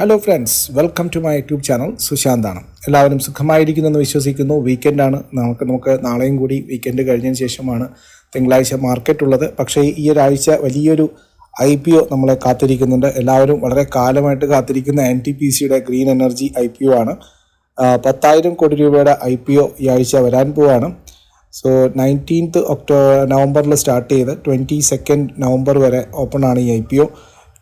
Hello friends welcome to my YouTube channel സുശാന്താണ് എല്ലാവരും സുഖമായിരിക്കുന്നു എന്ന് വിശ്വസിക്കുന്നു വീക്കെൻഡാണ് നമുക്ക് നമുക്ക് നാളെയും കൂടി വീക്കെൻഡ് കഴിഞ്ഞതിന് ശേഷമാണ് തിങ്കളാഴ്ച മാർക്കറ്റ് ഉള്ളത്. പക്ഷേ ഈ ഒരാഴ്ച വലിയൊരു ഐ പി ഒ നമ്മളെ കാത്തിരിക്കുന്നുണ്ട്. എല്ലാവരും വളരെ കാലമായിട്ട് കാത്തിരിക്കുന്ന എൻ ടി പി സിയുടെ green energy I P O ആണ്. പത്തായിരം കോടി രൂപയുടെ ഐ പി ഒ ഈ ആഴ്ച വരാൻ പോവാണ്. സോ നയന്റീൻത്ത് ഒക്ടോ നവംബറിൽ സ്റ്റാർട്ട് ചെയ്ത് ട്വന്റി സെക്കൻഡ് നവംബർ വരെ ഓപ്പൺ ആണ് ഈ ഐ പി ഒ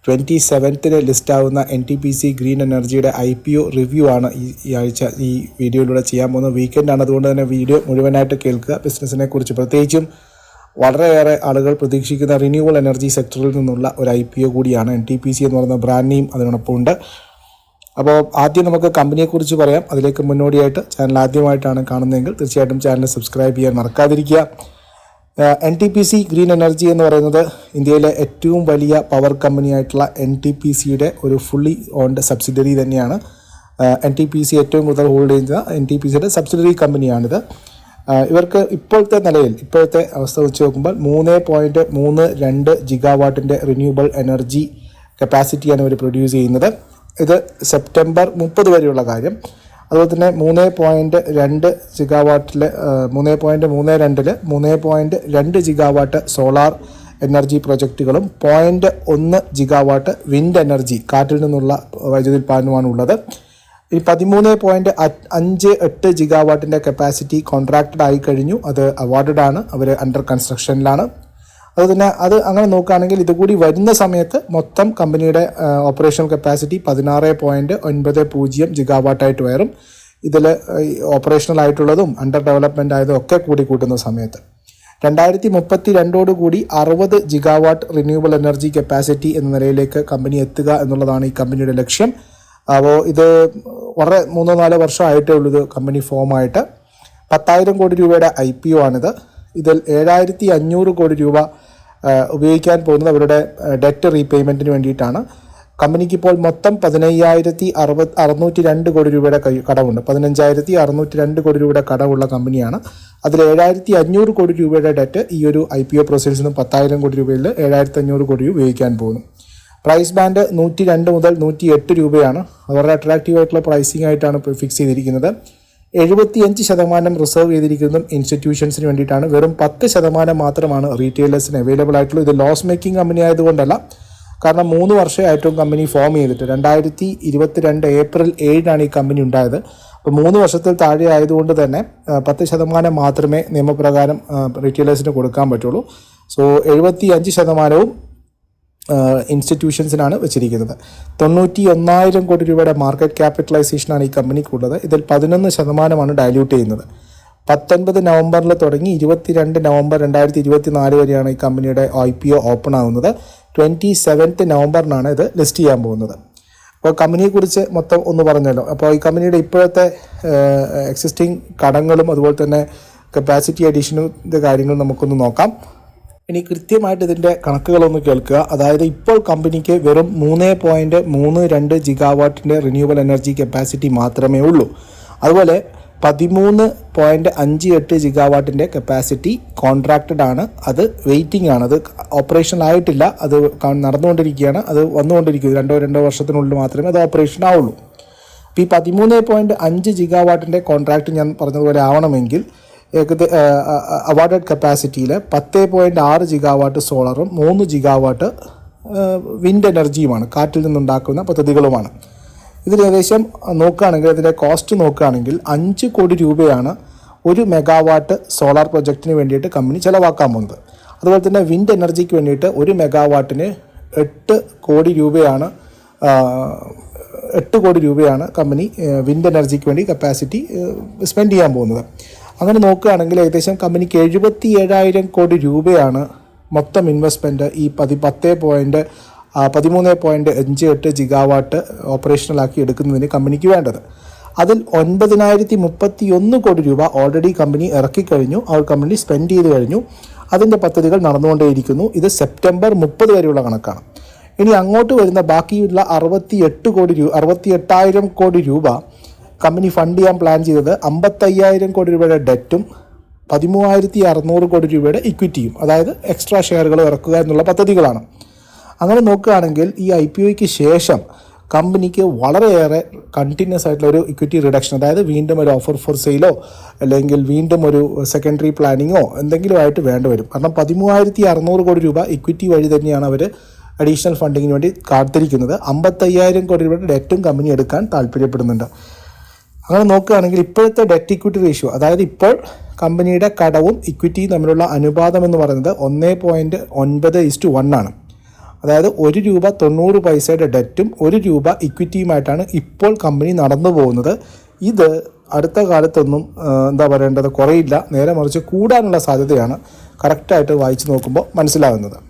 ട്വന്റി സെവൻത്തിന് ലിസ്റ്റാവുന്ന N T P C green എനർജിയുടെ ഐ പി ഒ റിവ്യൂ ആണ് ഈ ഈ ആഴ്ച ഈ വീഡിയോയിലൂടെ ചെയ്യാൻ പോകുന്നത്. വീക്കെൻഡാണ് അതുകൊണ്ട് തന്നെ വീഡിയോ മുഴുവനായിട്ട് കേൾക്കുക. ബിസിനസ്സിനെ കുറിച്ച് പ്രത്യേകിച്ചും വളരെയേറെ ആളുകൾ പ്രതീക്ഷിക്കുന്ന റിന്യൂവൽ എനർജി സെക്ടറിൽ നിന്നുള്ള ഒരു ഐ പി ഒ കൂടിയാണ് എൻ ടി പി സി എന്ന് പറയുന്ന ബ്രാൻഡ് നെയിം അതിനൊപ്പം ഉണ്ട്. അപ്പോൾ ആദ്യം നമുക്ക് കമ്പനിയെക്കുറിച്ച് പറയാം. അതിലേക്ക് മുന്നോടിയായിട്ട് ചാനൽ ആദ്യമായിട്ടാണ് കാണുന്നതെങ്കിൽ തീർച്ചയായിട്ടും ചാനൽ സബ്സ്ക്രൈബ് ചെയ്യാൻ മറക്കാതിരിക്കുക. N T P C green energy എന്ന് പറയുന്നത് ഇന്ത്യയിലെ ഏറ്റവും വലിയ പവർ കമ്പനിയായിട്ടുള്ള എൻ ടി പി സിയുടെ ഒരു ഫുള്ളി ഓൺഡ് സബ്സിഡറി തന്നെയാണ്. എൻ ടി പി സി ഏറ്റവും കൂടുതൽ ഹോൾഡ് ചെയ്യുന്ന എൻ ടി പി സിയുടെ സബ്സിഡറി കമ്പനിയാണിത് ഇവർക്ക് ഇപ്പോഴത്തെ നിലയിൽ ഇപ്പോഴത്തെ അവസ്ഥ വെച്ച് നോക്കുമ്പോൾ മൂന്ന് പോയിന്റ് മൂന്ന് രണ്ട് ജിഗാവാട്ടിന്റെ റിന്യൂവബിൾ എനർജി കപ്പാസിറ്റിയാണ് ഇവർ പ്രൊഡ്യൂസ് ചെയ്യുന്നത്. ഇത് സെപ്റ്റംബർ മുപ്പത് വരെയുള്ള കാര്യം. അതുപോലെ തന്നെ മൂന്ന് പോയിന്റ് രണ്ട് ജിഗാവാട്ടിൽ മൂന്ന് പോയിന്റ് മൂന്ന് രണ്ടിൽ മൂന്ന് പോയിന്റ് രണ്ട് ജിഗാവാട്ട് സോളാർ എനർജി പ്രൊജക്റ്റുകളും പോയിന്റ് ഒന്ന് ജിഗാവാട്ട് വിൻഡ് എനർജി കാറ്റിൽ നിന്നുള്ള വൈദ്യുതി ഉൽപ്പാദനമാണ് ഉള്ളത് ഈ പതിമൂന്ന് പോയിന്റ് അഞ്ച് എട്ട് ജിഗാവാട്ടിന്റെ കപ്പാസിറ്റി കോൺട്രാക്റ്റഡ് ആയി കഴിഞ്ഞു അത് അവാർഡഡ് ആണ്. അവർ അണ്ടർ കൺസ്ട്രക്ഷനിലാണ് അതുപോലെ തന്നെ അത് അങ്ങനെ നോക്കുകയാണെങ്കിൽ ഇതുകൂടി വരുന്ന സമയത്ത് മൊത്തം കമ്പനിയുടെ ഓപ്പറേഷണൽ കപ്പാസിറ്റി പതിനാറ് പോയിന്റ് ഒൻപത് പൂജ്യം ജിഗാവാട്ടായിട്ട് വരും. ഇതിൽ ഓപ്പറേഷണൽ ആയിട്ടുള്ളതും അണ്ടർ ഡെവലപ്മെന്റ് ആയതും ഒക്കെ കൂടി കൂട്ടുന്ന സമയത്ത്. രണ്ടായിരത്തി മുപ്പത്തി രണ്ടോടു കൂടി അറുപത് ജിഗാവാട്ട് റിന്യൂവബിൾ എനർജി കപ്പാസിറ്റി എന്ന നിലയിലേക്ക് കമ്പനി എത്തുക എന്നുള്ളതാണ് ഈ കമ്പനിയുടെ ലക്ഷ്യം. അപ്പോൾ ഇത് വളരെ മൂന്നോ നാലോ വർഷമായിട്ടേ ഉള്ളൂ ഇത് കമ്പനി ഫോമായിട്ട് പത്തായിരം കോടി രൂപയുടെ ഐ പി ഒ ആണിത്. ഇതിൽ ഏഴായിരത്തി അഞ്ഞൂറ് കോടി രൂപ ഉപയോഗിക്കാൻ പോകുന്നത് അവരുടെ ഡെറ്റ് റീപേയ്മെന്റിന് വേണ്ടിയിട്ടാണ്. കമ്പനിക്ക് ഇപ്പോൾ മൊത്തം പതിനയ്യായിരത്തി അറുപത് അറുന്നൂറ്റി രണ്ട് കോടി രൂപയുടെ കൈ കടമുണ്ട് പതിനഞ്ചായിരത്തി അറുന്നൂറ്റി രണ്ട് കോടി രൂപയുടെ കടമുള്ള കമ്പനിയാണ്. അതിൽ ഏഴായിരത്തി അഞ്ഞൂറ് കോടി രൂപയുടെ ഡെറ്റ് ഈ ഒരു ഐ പി ഒ പ്രോസസ്സിൽ നിന്നും പത്തായിരം കോടി രൂപയിൽ ഏഴായിരത്തി അഞ്ഞൂറ് കോടി രൂപ ഉപയോഗിക്കാൻ പോകുന്നു. പ്രൈസ് ബാൻഡ് നൂറ്റി രണ്ട് മുതൽ നൂറ്റി എട്ട് രൂപയാണ്. വളരെ അട്രാക്റ്റീവ് ആയിട്ടുള്ള പ്രൈസിംഗ് ആയിട്ടാണ് ഫിക്സ് ചെയ്തിരിക്കുന്നത്. എഴുപത്തിയഞ്ച് ശതമാനം റിസർവ് ചെയ്തിരിക്കുന്നതും ഇൻസ്റ്റിറ്റ്യൂഷൻസിന് വേണ്ടിയിട്ടാണ്. വെറും പത്ത് ശതമാനം മാത്രമാണ് റീറ്റെയിലേഴ്സിന് അവൈലബിൾ ആയിട്ടുള്ളത്. ഇത് ലോസ് മേക്കിംഗ് കമ്പനി ആയതുകൊണ്ടല്ല. കാരണം മൂന്ന് വർഷമായിട്ടും കമ്പനി ഫോം ചെയ്തിട്ട്. രണ്ടായിരത്തി ഇരുപത്തിരണ്ട് ഏപ്രിൽ ഏഴിനാണ് ഈ കമ്പനി ഉണ്ടായത്. അപ്പോൾ മൂന്ന് വർഷത്തിൽ താഴെ ആയതുകൊണ്ട് തന്നെ പത്ത് ശതമാനം മാത്രമേ നിയമപ്രകാരം റീറ്റെയിലേഴ്സിന് കൊടുക്കാൻ പറ്റുള്ളൂ. സോ എഴുപത്തി അഞ്ച് ശതമാനവും ഇൻസ്റ്റിറ്റ്യൂഷൻസിനാണ് വെച്ചിരിക്കുന്നത്. തൊണ്ണൂറ്റി ഒന്നായിരം കോടി രൂപയുടെ മാർക്കറ്റ് ക്യാപിറ്റലൈസേഷനാണ് ഈ കമ്പനിക്കുള്ളത് ഇതിൽ പതിനൊന്ന് ശതമാനമാണ് ഡയല്യൂട്ട് ചെയ്യുന്നത്. പത്തൊൻപത് നവംബറിൽ തുടങ്ങി ഇരുപത്തിരണ്ട് നവംബർ രണ്ടായിരത്തി ഇരുപത്തി നാല് വരെയാണ് ഈ കമ്പനിയുടെ ഐ പി ഒ ഓപ്പൺ ആകുന്നത് ട്വന്റി സെവൻത്ത് നവംബറിനാണ് ഇത് ലിസ്റ്റ് ചെയ്യാൻ പോകുന്നത്. അപ്പോൾ കമ്പനിയെക്കുറിച്ച് മൊത്തം ഒന്ന് പറഞ്ഞല്ലോ. അപ്പോൾ ഈ കമ്പനിയുടെ ഇപ്പോഴത്തെ എക്സിസ്റ്റിംഗ് കടങ്ങളും അതുപോലെ തന്നെ കപ്പാസിറ്റി അഡീഷനും കാര്യങ്ങൾ നമുക്കൊന്ന് നോക്കാം. ഇനി കൃത്യമായിട്ട് ഇതിന്റെ കണക്കുകളൊന്ന് കേൾക്കുക. അതായത് ഇപ്പോൾ കമ്പനിക്ക് വെറും മൂന്ന് പോയിന്റ് മൂന്ന് രണ്ട് ജിഗാവാട്ടിന്റെ റിന്യൂവൽ എനർജി കപ്പാസിറ്റി മാത്രമേ ഉള്ളൂ. അതുപോലെ പതിമൂന്ന് പോയിന്റ് അഞ്ച് എട്ട് ജിഗാവാട്ടിന്റെ കപ്പാസിറ്റി കോൺട്രാക്റ്റഡ് ആണ്. അത് വെയിറ്റിംഗ് ആണ്. അത് ഓപ്പറേഷൻ ആയിട്ടില്ല. അത് നടന്നുകൊണ്ടിരിക്കുകയാണ്. അത് വന്നുകൊണ്ടിരിക്കും രണ്ടോ രണ്ടോ വർഷത്തിനുള്ളിൽ മാത്രമേ അത് ഓപ്പറേഷൻ ആവുള്ളൂ. അപ്പോൾ ഈ പതിമൂന്ന് പോയിന്റ് അഞ്ച് ജിഗാവാട്ടിന്റെ കോൺട്രാക്റ്റ് ഞാൻ പറഞ്ഞതുപോലെ ആവണമെങ്കിൽ അവാർഡഡ് കപ്പാസിറ്റിയിൽ പത്ത് പോയിന്റ് ആറ് ജിഗാവാട്ട് സോളറും മൂന്ന് ജിഗാവാട്ട് വിൻഡ് എനർജിയുമാണ് കാറ്റിൽ നിന്നുണ്ടാക്കുന്ന പദ്ധതികളുമാണ്. ഇതിൽ ഏകദേശം നോക്കുകയാണെങ്കിൽ ഇതിന്റെ കോസ്റ്റ് നോക്കുകയാണെങ്കിൽ അഞ്ച് കോടി രൂപയാണ് ഒരു മെഗാവാട്ട് സോളാർ പ്രൊജക്റ്റിന് വേണ്ടിയിട്ട് കമ്പനി ചിലവാക്കാൻ പോകുന്നത് അതുപോലെ തന്നെ വിൻഡ് എനർജിക്ക് വേണ്ടിയിട്ട് ഒരു മെഗാവാട്ടിന് എട്ട് കോടി രൂപയാണ് എട്ട് കോടി രൂപയാണ് കമ്പനി വിൻഡ് എനർജിക്ക് വേണ്ടി കപ്പാസിറ്റി സ്പെൻഡ് ചെയ്യാൻ പോകുന്നത്. അങ്ങനെ നോക്കുകയാണെങ്കിൽ ഏകദേശം കമ്പനിക്ക് എഴുപത്തി ഏഴായിരം കോടി രൂപയാണ് മൊത്തം ഇൻവെസ്റ്റ്മെന്റ് ഈ പതി പത്ത് പോയിന്റ് പതിമൂന്ന് പോയിന്റ് അഞ്ച് എട്ട് ജിഗാവാട്ട് ഓപ്പറേഷണലാക്കി എടുക്കുന്നതിന് കമ്പനിക്ക് വേണ്ടത്. അതിൽ ഒൻപതിനായിരത്തി മുപ്പത്തി ഒന്ന് കോടി രൂപ ഓൾറെഡി കമ്പനി ഇറക്കിക്കഴിഞ്ഞു. അവർ കമ്പനി സ്പെൻഡ് ചെയ്ത് കഴിഞ്ഞു. അതിന്റെ പദ്ധതികൾ നടന്നുകൊണ്ടേയിരിക്കുന്നു. ഇത് സെപ്റ്റംബർ മുപ്പത് വരെയുള്ള കണക്കാണ്. ഇനി അങ്ങോട്ട് വരുന്ന ബാക്കിയുള്ള അറുപത്തി എട്ട് കോടി രൂപ അറുപത്തി എട്ടായിരം കോടി രൂപ കമ്പനി ഫണ്ട് ചെയ്യാൻ പ്ലാൻ ചെയ്തത് അമ്പത്തയ്യായിരം കോടി രൂപയുടെ ഡെറ്റും പതിമൂവായിരത്തി അറുന്നൂറ് കോടി രൂപയുടെ ഇക്വിറ്റിയും അതായത് എക്സ്ട്രാ ഷെയറുകൾ ഇറക്കുക എന്നുള്ള പദ്ധതികളാണ്. അങ്ങനെ നോക്കുകയാണെങ്കിൽ ഈ ഐ പി ഒയ്ക്ക് ശേഷം കമ്പനിക്ക് വളരെയേറെ കണ്ടിന്യൂസ് ആയിട്ടുള്ള ഒരു ഇക്വിറ്റി റിഡക്ഷൻ അതായത് വീണ്ടും ഒരു ഓഫർ ഫോർ സെയിലോ അല്ലെങ്കിൽ വീണ്ടും ഒരു സെക്കൻഡറി പ്ലാനിങ്ങോ എന്തെങ്കിലും ആയിട്ട് വേണ്ടി വരും. കാരണം പതിമൂവായിരത്തി അറുന്നൂറ് കോടി രൂപ ഇക്വിറ്റി വഴി തന്നെയാണ് അവർ അഡീഷണൽ ഫണ്ടിങ്ങിന് വേണ്ടി കാത്തിരിക്കുന്നത്. അമ്പത്തയ്യായിരം കോടി രൂപയുടെ ഡെറ്റും കമ്പനി എടുക്കാൻ താല്പര്യപ്പെടുന്നുണ്ട്. അങ്ങനെ നോക്കുകയാണെങ്കിൽ ഇപ്പോഴത്തെ ഡെറ്റ് ഇക്വിറ്റി റേഷ്യോ അതായത് ഇപ്പോൾ കമ്പനിയുടെ കടവും ഇക്വിറ്റിയും തമ്മിലുള്ള അനുപാതം എന്ന് പറയുന്നത് ഒന്നേ പോയിന്റ് ഒൻപത് ഇസ്റ്റു വൺ ആണ്. അതായത് ഒരു രൂപ തൊണ്ണൂറ് പൈസയുടെ ഡെറ്റും ഒരു രൂപ ഇക്വിറ്റിയുമായിട്ടാണ് ഇപ്പോൾ കമ്പനി നടന്നു പോകുന്നത്. ഇത് അടുത്ത കാലത്തൊന്നും എന്താ പറയേണ്ടത് കുറയില്ല. നേരെ മറിച്ച് കൂടാനുള്ള സാധ്യതയാണ് കറക്റ്റായിട്ട് വായിച്ചു നോക്കുമ്പോൾ മനസ്സിലാകുന്നത്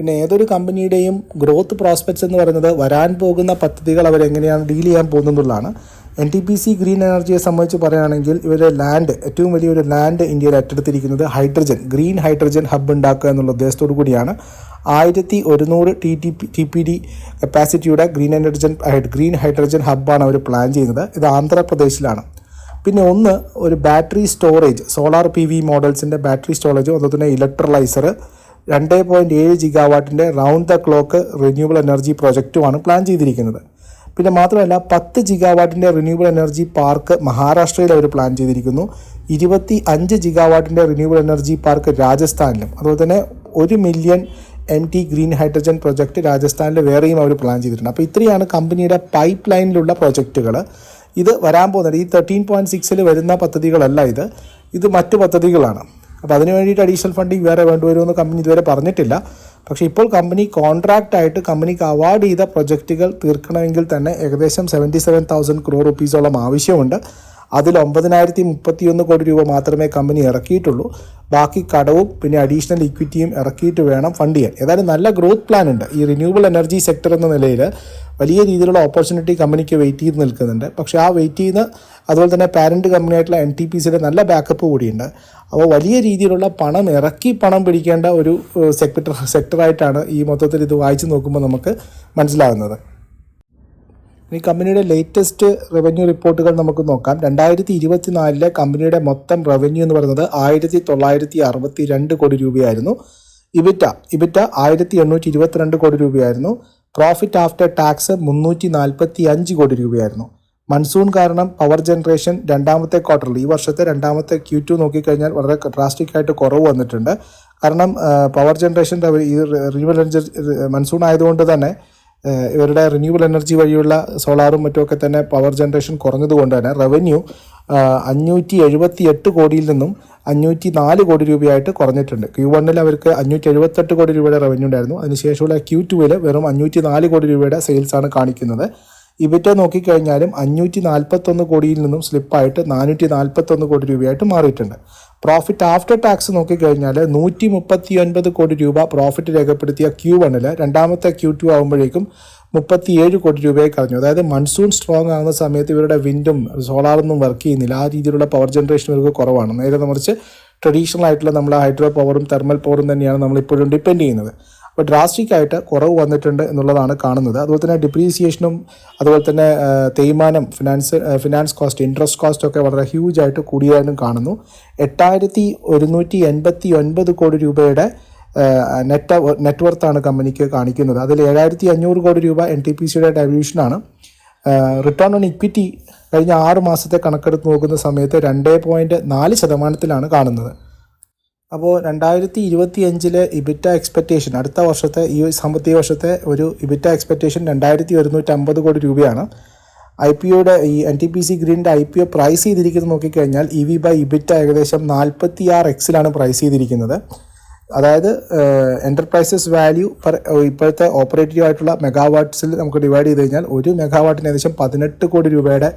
പിന്നെ ഏതൊരു കമ്പനിയുടെയും ഗ്രോത്ത് പ്രോസ്പെക്ട്സ് എന്ന് പറയുന്നത് വരാൻ പോകുന്ന പദ്ധതികൾ അവരെങ്ങനെയാണ് ഡീൽ ചെയ്യാൻ പോകുന്നതെന്നുള്ളതാണ് N T P C green എനർജിയെ സംബന്ധിച്ച് പറയുകയാണെങ്കിൽ ഇവരുടെ ലാൻഡ് ഏറ്റവും വലിയൊരു ലാൻഡ് ഇന്ത്യയിൽ ഏറ്റെടുത്തിരിക്കുന്നത് ഹൈഡ്രജൻ ഗ്രീൻ ഹൈഡ്രജൻ ഹബ്ബ് ഉണ്ടാക്കുക എന്നുള്ള ഉദ്ദേശത്തോടു കൂടിയാണ്. ആയിരത്തി ഒരുന്നൂറ് T T P T P D കപ്പാസിറ്റിയുടെ green energy green hydrogen ഹബ്ബാണ് അവർ പ്ലാൻ ചെയ്യുന്നത്. ഇത് ആന്ധ്രാപ്രദേശിലാണ്. പിന്നെ ഒന്ന് ഒരു battery storage solar P V മോഡൽസിന്റെ battery storage അതുപോലെ തന്നെ ഇലക്ട്രോലൈസർ രണ്ട് പോയിന്റ് ഏഴ് ജിഗാവാട്ടിന്റെ round the clock renewable energy പ്രൊജക്റ്റുമാണ് plan ചെയ്തിരിക്കുന്നത്. പിന്നെ മാത്രമല്ല പത്ത് ജിഗാവാട്ടിന്റെ റിന്യൂവബിൾ എനർജി പാർക്ക് മഹാരാഷ്ട്രയിൽ അവർ പ്ലാൻ ചെയ്തിരിക്കുന്നു. ഇരുപത്തി അഞ്ച് ജിഗാവാട്ടിന്റെ റിന്യൂവബിൾ എനർജി പാർക്ക് രാജസ്ഥാനിലും. അതുപോലെ തന്നെ ഒരു million M T green hydrogen project രാജസ്ഥാനിൽ വേറെയും അവർ പ്ലാൻ ചെയ്തിട്ടുണ്ട്. അപ്പോൾ ഇത്രയാണ് കമ്പനിയുടെ പൈപ്പ് ലൈനിലുള്ള പ്രൊജക്റ്റുകൾ ഇത് വരാൻ പോകുന്നത് ഈ തേർട്ടീൻ പോയിന്റ് സിക്സിൽ വരുന്ന പദ്ധതികളല്ല ഇത്. ഇത് മറ്റു പദ്ധതികളാണ്. അപ്പോൾ അതിന് വേണ്ടിയിട്ട് അഡീഷണൽ ഫണ്ടിങ് വേറെ വേണ്ടിവരുമെന്ന് കമ്പനി ഇതുവരെ പറഞ്ഞിട്ടില്ല. പക്ഷേ ഇപ്പോൾ കമ്പനി കോൺട്രാക്റ്റ് ആയിട്ട് കമ്പനിക്ക് അവാർഡ് ചെയ്ത പ്രൊജക്റ്റുകൾ തീർക്കണമെങ്കിൽ തന്നെ ഏകദേശം സെവന്റി സെവൻ തൗസൻഡ് ക്രോർ റുപ്പീസോളം ആവശ്യമുണ്ട്. അതിൽ ഒമ്പതിനായിരത്തി മുപ്പത്തിയൊന്ന് കോടി രൂപ മാത്രമേ കമ്പനി ഇറക്കിയിട്ടുള്ളൂ. ബാക്കി കടവും പിന്നെ അഡീഷണൽ ഇക്വിറ്റിയും ഇറക്കിയിട്ട് വേണം ഫണ്ട് ചെയ്യാൻ. ഏതായാലും നല്ല ഗ്രോത്ത് പ്ലാൻ ഉണ്ട്. ഈ റിന്യൂവബിൾ എനർജി സെക്ടർ എന്ന നിലയിൽ വലിയ രീതിയിലുള്ള ഓപ്പർച്യൂണിറ്റി കമ്പനിക്ക് വെയിറ്റ് ചെയ്ത് നിൽക്കുന്നുണ്ട്. പക്ഷേ ആ വെയിറ്റ് ചെയ്യുന്ന അതുപോലെ തന്നെ പാരന്റ് കമ്പനിയായിട്ടുള്ള എൻ ടി പി സിയുടെ നല്ല ബാക്കപ്പ് കൂടിയുണ്ട്. അപ്പോൾ വലിയ രീതിയിലുള്ള പണം ഇറക്കി പണം പിടിക്കേണ്ട ഒരു സെക്ടർ സെക്ടറായിട്ടാണ് ഈ മൊത്തത്തിൽ ഇത് വായിച്ചു നോക്കുമ്പോൾ നമുക്ക് മനസ്സിലാകുന്നത് ഈ കമ്പനിയുടെ ലേറ്റസ്റ്റ് റവന്യൂ റിപ്പോർട്ടുകൾ നമുക്ക് നോക്കാം. രണ്ടായിരത്തി ഇരുപത്തിനാലിലെ കമ്പനിയുടെ മൊത്തം റവന്യൂ എന്ന് പറയുന്നത് ആയിരത്തി തൊള്ളായിരത്തി അറുപത്തി രണ്ട് കോടി രൂപയായിരുന്നു. ഇബിറ്റ ഇബിറ്റ ആയിരത്തി എണ്ണൂറ്റി ഇരുപത്തിരണ്ട് കോടി രൂപയായിരുന്നു. പ്രോഫിറ്റ് ആഫ്റ്റർ ടാക്സ് മുന്നൂറ്റി നാൽപ്പത്തി അഞ്ച് കോടി രൂപയായിരുന്നു. മൺസൂൺ കാരണം പവർ ജനറേഷൻ രണ്ടാമത്തെ ക്വാർട്ടറിൽ ഈ വർഷത്തെ രണ്ടാമത്തെ ക്യൂ ടു നോക്കിക്കഴിഞ്ഞാൽ വളരെ ഡ്രാസ്റ്റിക് ആയിട്ട് കുറവ് വന്നിട്ടുണ്ട്. കാരണം പവർ ജനറേഷൻ ഈ റിന്യൂവൽ എനർജി മൺസൂൺ ആയതുകൊണ്ട് തന്നെ ഇവരുടെ റിന്യൂവൽ എനർജി വഴിയുള്ള സോളാറും മറ്റുമൊക്കെ തന്നെ പവർ ജനറേഷൻ കുറഞ്ഞതുകൊണ്ട് തന്നെ റവന്യൂ അഞ്ഞൂറ്റി എഴുപത്തി എട്ട് കോടിയിൽ നിന്നും അഞ്ഞൂറ്റി നാല് കോടി രൂപയായിട്ട് കുറഞ്ഞിട്ടുണ്ട്. ക്യൂ വണ്ണിൽ അവർക്ക് അഞ്ഞൂറ്റി എഴുപത്തെട്ട് കോടി രൂപയുടെ റവന്യൂ ഉണ്ടായിരുന്നു. അതിനുശേഷമുള്ള ക്യൂ ടുവിൽ വെറും അഞ്ഞൂറ്റി നാല് കോടി രൂപയുടെ സെയിൽസാണ് കാണിക്കുന്നത്. ഇവിറ്റ നോക്കിക്കഴിഞ്ഞാലും അഞ്ഞൂറ്റി നാൽപ്പത്തൊന്ന് കോടിയിൽ നിന്നും സ്ലിപ്പായിട്ട് നാനൂറ്റി നാൽപ്പത്തൊന്ന് കോടി രൂപയായിട്ട് മാറിയിട്ടുണ്ട്. പ്രോഫിറ്റ് ആഫ്റ്റർ ടാക്സ് നോക്കിക്കഴിഞ്ഞാൽ നൂറ്റി മുപ്പത്തി ഒൻപത് കോടി രൂപ പ്രോഫിറ്റ് രേഖപ്പെടുത്തിയ ക്യൂ വണ്ണിൽ രണ്ടാമത്തെ ക്യൂ ടു ആകുമ്പോഴേക്കും മുപ്പത്തിയേഴ് കോടി രൂപയെ കളഞ്ഞു അതായത് മൺസൂൺ സ്ട്രോങ് ആകുന്ന സമയത്ത് ഇവരുടെ വിൻഡും സോളാറൊന്നും വർക്ക് ചെയ്യുന്നില്ല. ആ രീതിയിലുള്ള പവർ ജനറേഷൻ ഇവർക്ക് കുറവാണ്. നേരെ മറിച്ച് ട്രഡീഷണൽ ആയിട്ടുള്ള നമ്മുടെ ഹൈഡ്രോ പവറും തെർമൽ പവറും തന്നെയാണ് നമ്മളിപ്പോഴും ഡിപ്പെൻഡ് ചെയ്യുന്നത്. അപ്പോൾ ഡ്രാസ്റ്റിക് ആയിട്ട് കുറവ് വന്നിട്ടുണ്ട് എന്നുള്ളതാണ് കാണുന്നത്. അതുപോലെ തന്നെ ഡിപ്രീസിയേഷനും അതുപോലെ തന്നെ തേയ്മാനം finance finance cost interest cost ഒക്കെ വളരെ ഹ്യൂജ് ആയിട്ട് കൂടിയതായിട്ടും കാണുന്നു. എട്ടായിരത്തി ഒരുന്നൂറ്റി എൺപത്തി ഒൻപത് കോടി രൂപയുടെ നെറ്റ് നെറ്റ്വർത്താണ് കമ്പനിക്ക് കാണിക്കുന്നത്. അതിൽ ഏഴായിരത്തി അഞ്ഞൂറ് കോടി രൂപ എൻ ടി പി സിയുടെ ഡൈവ്യൂഷനാണ് റിട്ടേൺ ഓൺ ഇക്വിറ്റി കഴിഞ്ഞ ആറ് മാസത്തെ കണക്കെടുത്ത് നോക്കുന്ന സമയത്ത് രണ്ട് പോയിന്റ് നാല് ശതമാനത്തിലാണ് കാണുന്നത്. അപ്പോൾ രണ്ടായിരത്തി ഇരുപത്തി അഞ്ചിലെ ഇബിറ്റ എക്സ്പെക്റ്റേഷൻ അടുത്ത വർഷത്തെ ഈ സാമ്പത്തിക വർഷത്തെ ഒരു ഇബിറ്റ എക്സ്പെക്റ്റേഷൻ രണ്ടായിരത്തി ഒരുന്നൂറ്റി അമ്പത് കോടി രൂപയാണ്. ഐ പി ഒയുടെ ഈ എൻ ടി പി സി ഗ്രീനിന്റെ ഐ പി ഒ പ്രൈസ് ചെയ്തിരിക്കുന്നത് നോക്കിക്കഴിഞ്ഞാൽ ഇ വി ബൈ ഇബിറ്റ ഏകദേശം നാൽപ്പത്തി ആറ് എക്സിലാണ് പ്രൈസ് ചെയ്തിരിക്കുന്നത്. അതായത് എന്റർപ്രൈസസ് വാല്യൂ പെർ ഇപ്പോഴത്തെ ഓപ്പറേറ്റീവ് ആയിട്ടുള്ള മെഗാവാട്ട്സിൽ നമുക്ക് ഡിവൈഡ് ചെയ്ത് കഴിഞ്ഞാൽ ഒരു മെഗാവാട്ടിന് ഏകദേശം പതിനെട്ട് കോടി രൂപയുടെ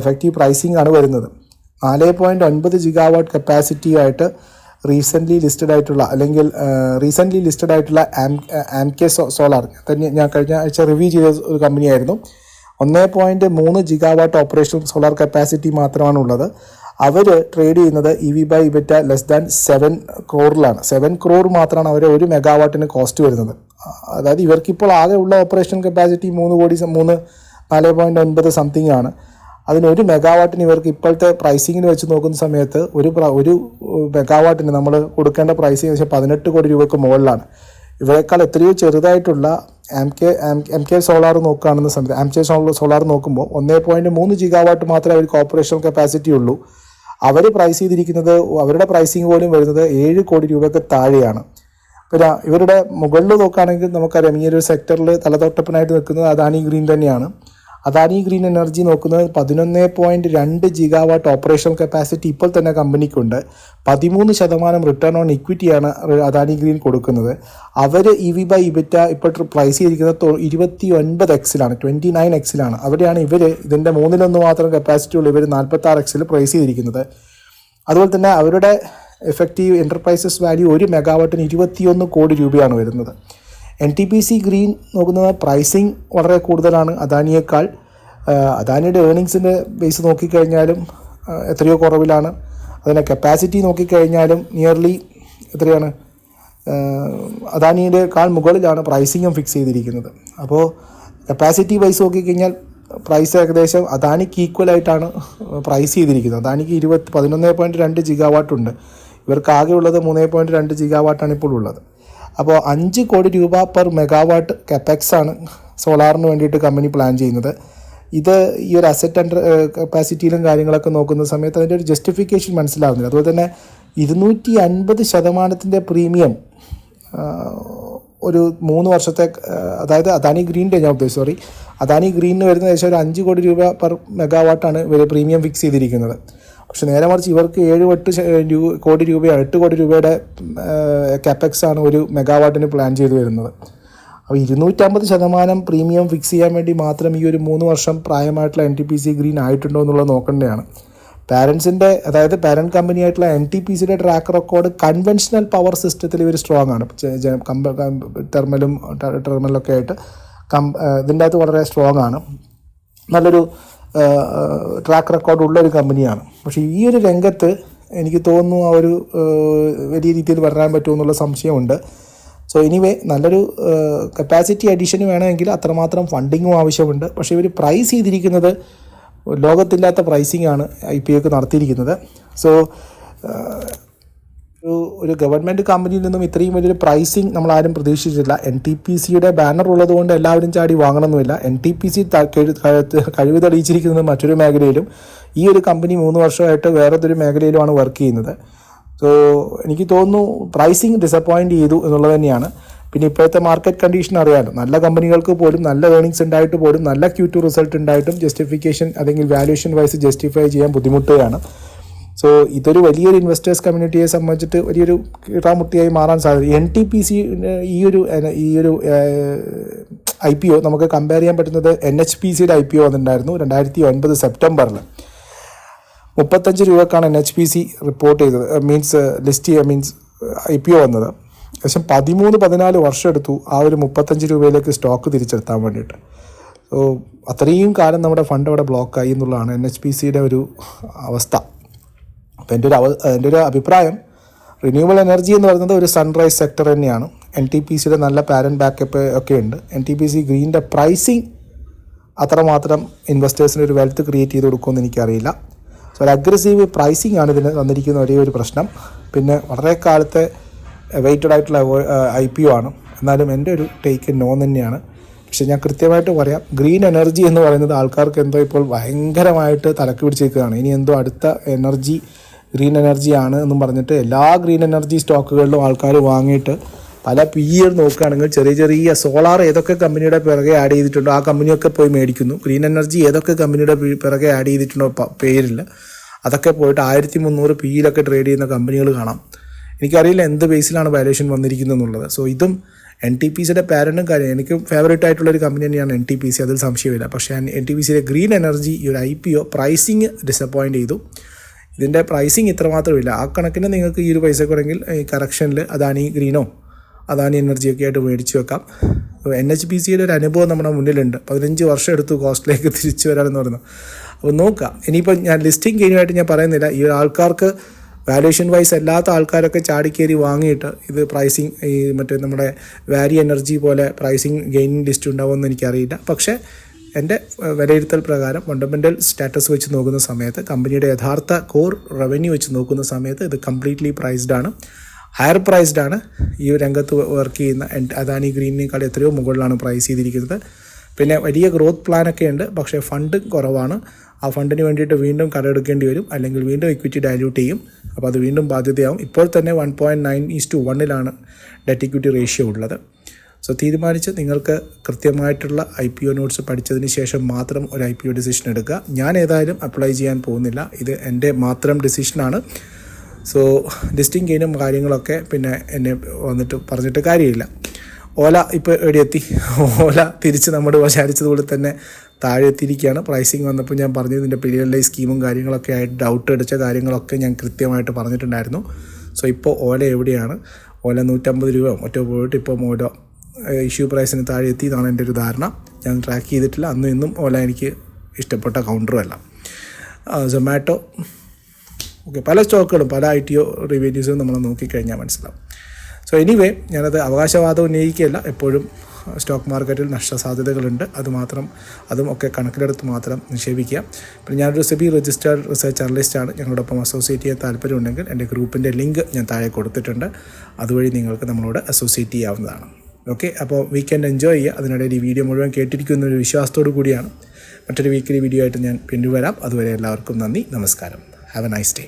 എഫക്റ്റീവ് പ്രൈസിംഗ് ആണ് വരുന്നത്. നാല് പോയിന്റ് ഒൻപത് ജിഗാവാട്ട് കപ്പാസിറ്റി ആയിട്ട് റീസെന്റ്ലി ലിസ്റ്റഡ് ആയിട്ടുള്ള അല്ലെങ്കിൽ റീസെന്റ്ലി ലിസ്റ്റഡ് ആയിട്ടുള്ള ആം ആംകെ സോളാർ. തന്നെ ഞാൻ കഴിഞ്ഞ ആഴ്ച റിവ്യൂ ചെയ്ത ഒരു കമ്പനിയായിരുന്നു ഒന്ന് പോയിന്റ് മൂന്ന് ജിഗാവാട്ട് ഓപ്പറേഷൻ സോളാർ കപ്പാസിറ്റി മാത്രമാണ് ഉള്ളത് അവർ ട്രേഡ് ചെയ്യുന്നത് E V by EBITDA less than seven ക്രോറിലാണ് seven crore മാത്രമാണ് അവർ ഒരു മെഗാവാട്ടിന് കോസ്റ്റ് വരുന്നത്. അതായത് ഇവർക്കിപ്പോൾ ആകെ ഉള്ള ഓപ്പറേഷൻ കപ്പാസിറ്റി മൂന്ന് കോടി മൂന്ന് നാല് പോയിന്റ് ഒൻപത് സംതിങ് ആണ്. അതിന് ഒരു മെഗാവാട്ടിന് ഇവർക്ക് ഇപ്പോഴത്തെ പ്രൈസിങ്ങിന് വെച്ച് നോക്കുന്ന സമയത്ത് ഒരു ഒരു മെഗാവാട്ടിന് നമ്മൾ കൊടുക്കേണ്ട പ്രൈസിങ് വെച്ചാൽ പതിനെട്ട് കോടി രൂപയ്ക്ക് മുകളിലാണ്. ഇവരെക്കാൾ എത്രയോ ചെറുതായിട്ടുള്ള M K M K solar നോക്കുകയാണെന്ന സമയത്ത് എം കെ സോളാർ നോക്കുമ്പോൾ ഒന്നേ പോയിന്റ് മൂന്ന് ജിഗാവാട്ട് മാത്രമേ അവർക്ക് ഓപ്പറേഷൻ കപ്പാസിറ്റി ഉള്ളൂ. അവർ പ്രൈസ് ചെയ്തിരിക്കുന്നത് അവരുടെ പ്രൈസിങ് പോലും വരുന്നത് ഏഴ് കോടി രൂപയ്ക്ക് താഴെയാണ്. പിന്നെ ഇവരുടെ മുകളിൽ നോക്കുകയാണെങ്കിൽ നമുക്കറിയാം ഈ ഒരു സെക്ടറിൽ തലതൊട്ടപ്പനായിട്ട് നിൽക്കുന്നത് അദാനി ഗ്രീൻ തന്നെയാണ്. അദാനി ഗ്രീൻ എനർജി നോക്കുന്നത്. പതിനൊന്ന് പോയിന്റ് രണ്ട് ജിഗാവാട്ട് ഓപ്പറേഷണൽ കപ്പാസിറ്റി ഇപ്പോൾ തന്നെ കമ്പനിക്കുണ്ട്. പതിമൂന്ന് ശതമാനം റിട്ടേൺ ഓൺ ഇക്വിറ്റിയാണ് അദാനി ഗ്രീൻ കൊടുക്കുന്നത്. അവർ ഇ വി ബൈ ഇബിറ്റ ഇപ്പോൾ പ്രൈസ് ചെയ്തിരിക്കുന്നത് ഇരുപത്തി ഒൻപത് എക്സിലാണ് ട്വന്റി നയൻ എക്സിലാണ് അവിടെയാണ് ഇവർ ഇതിന്റെ മൂന്നിലൊന്ന് മാത്രം കപ്പാസിറ്റി ഉള്ള. ഇവർ നാൽപ്പത്തി ആറ് എക്സിൽ പ്രൈസ് ചെയ്തിരിക്കുന്നത്. അതുപോലെ തന്നെ അവരുടെ എഫക്റ്റീവ് എന്റർപ്രൈസസ് വാല്യൂ ഒരു മെഗാവാട്ടിന് ഇരുപത്തിയൊന്ന് കോടി രൂപയാണ് വരുന്നത്. N T P C green നോക്കുന്നത് പ്രൈസിങ് വളരെ കൂടുതലാണ്. അദാനിയേക്കാൾ അദാനിയുടെ ഏർണിങ്സിന്റെ ബേസ് നോക്കിക്കഴിഞ്ഞാലും എത്രയോ കുറവിലാണ്. അതിന്റെ കപ്പാസിറ്റി നോക്കിക്കഴിഞ്ഞാലും നിയർലി എത്രയാണ്? അദാനിയുടെ കാൾ മുകളിലാണ് പ്രൈസിങ്ങും ഫിക്സ് ചെയ്തിരിക്കുന്നത്. അപ്പോൾ കപ്പാസിറ്റി വൈസ് നോക്കിക്കഴിഞ്ഞാൽ പ്രൈസ് ഏകദേശം അദാനിക്ക് ഈക്വൽ ആയിട്ടാണ് പ്രൈസ് ചെയ്തിരിക്കുന്നത്. അദാനിക്ക് ഇരുപത്തി പതിനൊന്ന് പോയിന്റ് രണ്ട് ജിഗാവാട്ടുണ്ട് ഇവർക്ക് ഉള്ളത് മൂന്ന് പോയിന്റ് രണ്ട് ജിഗാവാട്ടാണ് ഇപ്പോൾ ഉള്ളത്. അപ്പോൾ അഞ്ച് കോടി രൂപ പെർ മെഗാവാട്ട് കെപ്പെക്സ് ആണ് സോളാറിന് വേണ്ടിയിട്ട് കമ്പനി പ്ലാൻ ചെയ്യുന്നത്. ഇത് ഈ ഒരു അസറ്റ് അണ്ടർ കപ്പാസിറ്റിയിലും കാര്യങ്ങളൊക്കെ നോക്കുന്ന സമയത്ത് അതിന്റെ ഒരു ജസ്റ്റിഫിക്കേഷൻ മനസ്സിലാവുന്നില്ല. അതുപോലെ തന്നെ ഇരുന്നൂറ്റി അൻപത് ശതമാനത്തിന്റെ പ്രീമിയം ഒരു മൂന്ന് വർഷത്തെ അതായത് അദാനി ഗ്രീനിന്റെ ഞാൻ ഉദ്ദേശിച്ചു സോറി അദാനി ഗ്രീനിന് വരുന്ന ഏകദേശം ഒരു അഞ്ച് കോടി രൂപ പെർ മെഗാവാട്ടാണ് ഇവർ പ്രീമിയം ഫിക്സ് ചെയ്തിരിക്കുന്നത്. പക്ഷെ നേരെ മറിച്ച് ഇവർക്ക് ഏഴ് എട്ട് കോടി രൂപയാണ് എട്ട് കോടി രൂപയുടെ കാപ്പക്സ് ആണ് ഒരു മെഗാവാട്ടിന് പ്ലാൻ ചെയ്തു വരുന്നത്. അപ്പോൾ ഇരുന്നൂറ്റമ്പത് ശതമാനം പ്രീമിയം ഫിക്സ് ചെയ്യാൻ വേണ്ടി മാത്രം ഈ ഒരു മൂന്ന് വർഷം പ്രായമായിട്ടുള്ള N T P C green ആയിട്ടുണ്ടോ എന്നുള്ളത് നോക്കേണ്ടതാണ്. പാരൻസിന്റെ അതായത് പാരന്റ് കമ്പനി ആയിട്ടുള്ള എൻ ടി പി സിയുടെ ട്രാക്ക് റെക്കോർഡ് കൺവെൻഷണൽ പവർ സിസ്റ്റത്തിൽ ഇവർ സ്ട്രോങ് ആണ്. ടെർമലും ടെർമലൊക്കെ ആയിട്ട് കം ഇതിന്റെ അകത്ത് വളരെ സ്ട്രോങ് ആണ്. നല്ലൊരു ട്രാക്ക് റെക്കോർഡ് ഉള്ള ഒരു കമ്പനിയാണ്. പക്ഷേ ഈ ഒരു രംഗത്ത് എനിക്ക് തോന്നുന്നു ആ ഒരു വലിയ രീതിയിൽ വരാൻ പറ്റുമെന്നുള്ള സംശയമുണ്ട്. സോ എനിവേ നല്ലൊരു കപ്പാസിറ്റി അഡീഷന് വേണമെങ്കിൽ അത്രമാത്രം ഫണ്ടിങ്ങും ആവശ്യമുണ്ട്. പക്ഷേ ഇവർ പ്രൈസ് ചെയ്തിരിക്കുന്നത് ലോകത്തില്ലാത്ത പ്രൈസിംഗ് ആണ് ഐ പി ഒക്കെ നടത്തിയിരിക്കുന്നത്. സോ ഒരു ഒരു ഗവൺമെന്റ് കമ്പനിയിൽ നിന്നും ഇത്രയും വലിയൊരു പ്രൈസിങ് നമ്മൾ ആരും പ്രതീക്ഷിച്ചിട്ടില്ല. എൻ ടി പി സിയുടെ ബാനർ ഉള്ളതുകൊണ്ട് എല്ലാവരും ചാടി വാങ്ങണമെന്നില്ല എൻ ടി പി സി കഴിവ് തെളിയിച്ചിരിക്കുന്നത് മറ്റൊരു മേഖലയിലും ഈ ഒരു കമ്പനി മൂന്ന് വർഷമായിട്ട് വേറൊരു മേഖലയിലുമാണ് വർക്ക് ചെയ്യുന്നത്. സോ എനിക്ക് തോന്നുന്നു പ്രൈസിങ് ഡിസപ്പോയിന്റ് ചെയ്തു എന്നുള്ളത് തന്നെയാണ്. പിന്നെ ഇപ്പോഴത്തെ മാർക്കറ്റ് കണ്ടീഷൻ അറിയാമല്ലോ നല്ല കമ്പനികൾക്ക് പോലും നല്ല ഏർണിങ്സ് ഉണ്ടായിട്ട് പോലും നല്ല ക്യൂ ടു റിസൾട്ട് ഉണ്ടായിട്ടും ജസ്റ്റിഫിക്കേഷൻ അല്ലെങ്കിൽ വാല്യൂഷൻ വൈസ് ജസ്റ്റിഫൈ ചെയ്യാൻ ബുദ്ധിമുട്ടുകയാണ്. സോ ഇതൊരു വലിയൊരു ഇൻവെസ്റ്റേഴ്സ് കമ്മ്യൂണിറ്റിയെ സംബന്ധിച്ചിട്ട് വലിയൊരു കിട്ടാമുട്ടിയായി മാറാൻ സാധിക്കും എൻ ടി പി സി ഈ ഒരു ഈ ഒരു ഐ പി ഒ നമുക്ക് കമ്പയർ ചെയ്യാൻ പറ്റുന്നത് എൻ എച്ച് പി സിയുടെ ഐ പി ഒ വന്നിട്ടുണ്ടായിരുന്നു രണ്ടായിരത്തി ഒൻപത് സെപ്റ്റംബറിൽ മുപ്പത്തഞ്ച് രൂപക്കാണ് N H P C report ചെയ്തത് മീൻസ് ലിസ്റ്റ് ചെയ്യുക മീൻസ് ഐ പി ഒ വന്നത്. ഏകദേശം പതിമൂന്ന് പതിനാല് വർഷം എടുത്തു ആ ഒരു മുപ്പത്തഞ്ച് രൂപയിലേക്ക് സ്റ്റോക്ക് തിരിച്ചെടുത്താൻ വേണ്ടിയിട്ട്. സോ അത്രയും കാലം നമ്മുടെ ഫണ്ട് അവിടെ ബ്ലോക്കായി എന്നുള്ളതാണ് എൻ എച്ച് പി സിയുടെ ഒരു അവസ്ഥ. അപ്പോൾ എന്റെ ഒരു അവ എന്റെ ഒരു അഭിപ്രായം റിന്യൂവബിൾ എനർജി എന്ന് പറയുന്നത് ഒരു സൺറൈസ് സെക്ടർ തന്നെയാണ്. എൻ ടി പി സിയുടെ നല്ല പാരന്റ് ബാക്കപ്പ് ഒക്കെ ഉണ്ട്. എൻ ടി പി സി ഗ്രീന്റെ പ്രൈസിങ് അത്രമാത്രം ഇൻവെസ്റ്റേഴ്സിന് ഒരു വെൽത്ത് ക്രിയേറ്റ് ചെയ്ത് കൊടുക്കുമെന്ന് എനിക്കറിയില്ല. സോ ഒരു അഗ്രസീവ് പ്രൈസിങ് ആണ് ഇതിന് തന്നിരിക്കുന്ന ഒരേ ഒരു പ്രശ്നം. പിന്നെ വളരെ കാലത്തെ വെയിറ്റഡ് ആയിട്ടുള്ള ഐ പി ഒ ആണ്. എന്നാലും എന്റെ ഒരു ടേക്ക് നോ തന്നെയാണ്. പക്ഷെ ഞാൻ കൃത്യമായിട്ട് പറയാം ഗ്രീൻ എനർജി എന്ന് പറയുന്നത് ആൾക്കാർക്ക് എന്തോ ഇപ്പോൾ ഭയങ്കരമായിട്ട് തലക്ക് പിടിച്ചേക്കുകയാണ് ഇനി എന്തോ അടുത്ത എനർജി ഗ്രീൻ എനർജി ആണ് എന്നും പറഞ്ഞിട്ട് എല്ലാ ഗ്രീൻ എനർജി സ്റ്റോക്കുകളിലും ആൾക്കാർ വാങ്ങിയിട്ട് പല പി ഇയർ നോക്കുകയാണെങ്കിൽ ചെറിയ ചെറിയ സോളാർ ഏതൊക്കെ കമ്പനിയുടെ പിറകെ ആഡ് ചെയ്തിട്ടുണ്ടോ ആ കമ്പനിയൊക്കെ പോയി മേടിക്കുന്നു. ഗ്രീൻ എനർജി ഏതൊക്കെ കമ്പനിയുടെ പിറകെ ആഡ് ചെയ്തിട്ടുണ്ടോ പേരിൽ അതൊക്കെ പോയിട്ട് ആയിരത്തി മുന്നൂറ് പി ഇയിലൊക്കെ ട്രേഡ് ചെയ്യുന്ന കമ്പനികൾ കാണാം. എനിക്കറിയില്ല എന്ത് ബേസിലാണ് വാല്യൂഷൻ വന്നിരിക്കുന്നത് എന്നുള്ളത് സോ ഇതും എൻ ടി പി സിയുടെ പാരന്റും കാര്യം എനിക്ക് ഫേവറേറ്റ് ആയിട്ടുള്ള ഒരു കമ്പനി തന്നെയാണ് എൻ ടി പി സി അതിൽ സംശയമില്ല. പക്ഷേ എൻ ടി പി സിയിലെ ഗ്രീൻ എനർജി ഈ ഒരു I P O pricing disappoint ചെയ്തു. ഇതിന്റെ പ്രൈസിങ് ഇത്രമാത്രമില്ല. ആ കണക്കിന് നിങ്ങൾക്ക് ഈ ഒരു പൈസ കുറെങ്കിൽ ഈ കറക്ഷനിൽ അദാനി ഗ്രീനോ അദാനി എനർജിയൊക്കെ ആയിട്ട് മേടിച്ച് വെക്കാം. എൻ എച്ച് പി സിയുടെ ഒരു അനുഭവം നമ്മുടെ മുന്നിലുണ്ട്. പതിനഞ്ച് വർഷം എടുത്തു കോസ്റ്റിലേക്ക് തിരിച്ചു വരാമെന്ന് പറയുന്നു. അപ്പോൾ നോക്കാം. ഇനിയിപ്പോൾ ഞാൻ ലിസ്റ്റിംഗ് കഴിഞ്ഞുമായിട്ട് ഞാൻ പറയുന്നില്ല. ഈ ആൾക്കാർക്ക് വാല്യൂഷൻ വൈസ് അല്ലാത്ത ആൾക്കാരൊക്കെ ചാടിക്കേറി വാങ്ങിയിട്ട് ഇത് പ്രൈസിങ് ഈ മറ്റേ നമ്മുടെ വാരി എനർജി പോലെ പ്രൈസിങ് ഗെയിനിങ് ലിസ്റ്റ് ഉണ്ടാവുമെന്ന് എനിക്കറിയില്ല. പക്ഷേ എന്റെ വിലയിരുത്തൽ പ്രകാരം ഫണ്ടമെന്റൽ സ്റ്റാറ്റസ് വെച്ച് നോക്കുന്ന സമയത്ത് കമ്പനിയുടെ യഥാർത്ഥ കോർ റവന്യൂ വെച്ച് നോക്കുന്ന സമയത്ത് ഇത് കംപ്ലീറ്റ്ലി പ്രൈസ്ഡ് ആണ്. ഹയർ പ്രൈസ്ഡ് ആണ്. ഈ രംഗത്ത് വർക്ക് ചെയ്യുന്ന അദാനി ഗ്രീനിനേക്കാൾ എത്രയോ മുകളിലാണ് പ്രൈസ് ചെയ്തിരിക്കുന്നത്. പിന്നെ വലിയ ഗ്രോത്ത് പ്ലാനൊക്കെ ഉണ്ട് പക്ഷേ ഫണ്ട് കുറവാണ്. ആ ഫണ്ടിന് വേണ്ടിയിട്ട് വീണ്ടും കടമെടുക്കേണ്ടി വരും അല്ലെങ്കിൽ വീണ്ടും ഇക്വിറ്റി ഡയല്യൂട്ട് ചെയ്യും. അപ്പോൾ അത് വീണ്ടും ബാധ്യതയാവും. ഇപ്പോൾ തന്നെ one point nine is to വണ്ണിലാണ് debt equity ratio ഉള്ളത്. സോ തീരുമാനിച്ച് നിങ്ങൾക്ക് കൃത്യമായിട്ടുള്ള ഐ പി ഒ നോട്ട്സ് പഠിച്ചതിന് ശേഷം മാത്രം ഒരു ഐ പി ഒ ഡിസിഷൻ എടുക്കുക. ഞാൻ ഏതായാലും അപ്ലൈ ചെയ്യാൻ പോകുന്നില്ല. ഇത് എന്റെ മാത്രം ഡിസിഷനാണ് സോ ലിസ്റ്റിംഗ് ഗെയിനും കാര്യങ്ങളൊക്കെ പിന്നെ എന്നെ വന്നിട്ട് പറഞ്ഞിട്ട് കാര്യമില്ല. ഓല ഇപ്പോൾ എവിടെയെത്തി? ഓല തിരിച്ച് നമ്മൾ വിചാരിച്ചതുപോലെ തന്നെ താഴെ എത്തിയിരിക്കുകയാണ് പ്രൈസിങ് വന്നപ്പോൾ ഞാൻ പറഞ്ഞു ഇതിന്റെ പീരിയഡ് സ്കീമും കാര്യങ്ങളൊക്കെ ആയിട്ട് ഡൗട്ട് അടിച്ച കാര്യങ്ങളൊക്കെ ഞാൻ കൃത്യമായിട്ട് പറഞ്ഞിട്ടുണ്ടായിരുന്നു. സോ ഇപ്പോൾ ഓല എവിടെയാണ്? ഓല നൂറ്റമ്പത് രൂപ. മറ്റോ പോയിട്ട് ഇപ്പോൾ ഓല ഇഷ്യൂ പ്രൈസിന് താഴെ എത്തി എന്നാണ് എന്റെ ഒരു ധാരണ. ഞാൻ ട്രാക്ക് ചെയ്തിട്ടില്ല. അന്നും ഇന്നും ഓല എനിക്ക് ഇഷ്ടപ്പെട്ട കൗണ്ടറും അല്ല. സൊമാറ്റോ ഓക്കെ പല സ്റ്റോക്കുകളും പല ഐ ടി ഒ റിവ്യൂസും നമ്മൾ നോക്കിക്കഴിഞ്ഞാൽ മനസ്സിലാവും. സോ എനിവേ ഞാനത് അവകാശവാദം ഉന്നയിക്കുകയല്ല. എപ്പോഴും സ്റ്റോക്ക് മാർക്കറ്റിൽ നഷ്ടസാധ്യതകളുണ്ട് അത് മാത്രം അതും ഒക്കെ കണക്കിലെടുത്ത് മാത്രം നിക്ഷേപിക്കുക. പിന്നെ ഞാനൊരു സെബി രജിസ്റ്റേർഡ് റിസർച്ച് അനലിസ്റ്റാണ് ഞങ്ങളോടൊപ്പം അസോസിയേറ്റ് ചെയ്യാൻ താല്പര്യമുണ്ടെങ്കിൽ എന്റെ ഗ്രൂപ്പിന്റെ ലിങ്ക് ഞാൻ താഴെ കൊടുത്തിട്ടുണ്ട്. അതുവഴി നിങ്ങൾക്ക് നമ്മളോട് അസോസിയേറ്റ് ചെയ്യാവുന്നതാണ്. ഓക്കെ അപ്പോൾ വീക്കെൻഡ് എൻജോയ് ചെയ്യുക. അതിനിടയിൽ ഈ വീഡിയോ മുഴുവൻ കേട്ടിരിക്കുന്ന ഒരു വിശ്വാസത്തോടു കൂടിയാണ്. മറ്റൊരു വീക്കിലി വീഡിയോ ആയിട്ട് ഞാൻ പിന്തുവരാം അതുവരെ എല്ലാവർക്കും നന്ദി നമസ്കാരം. Have A nice day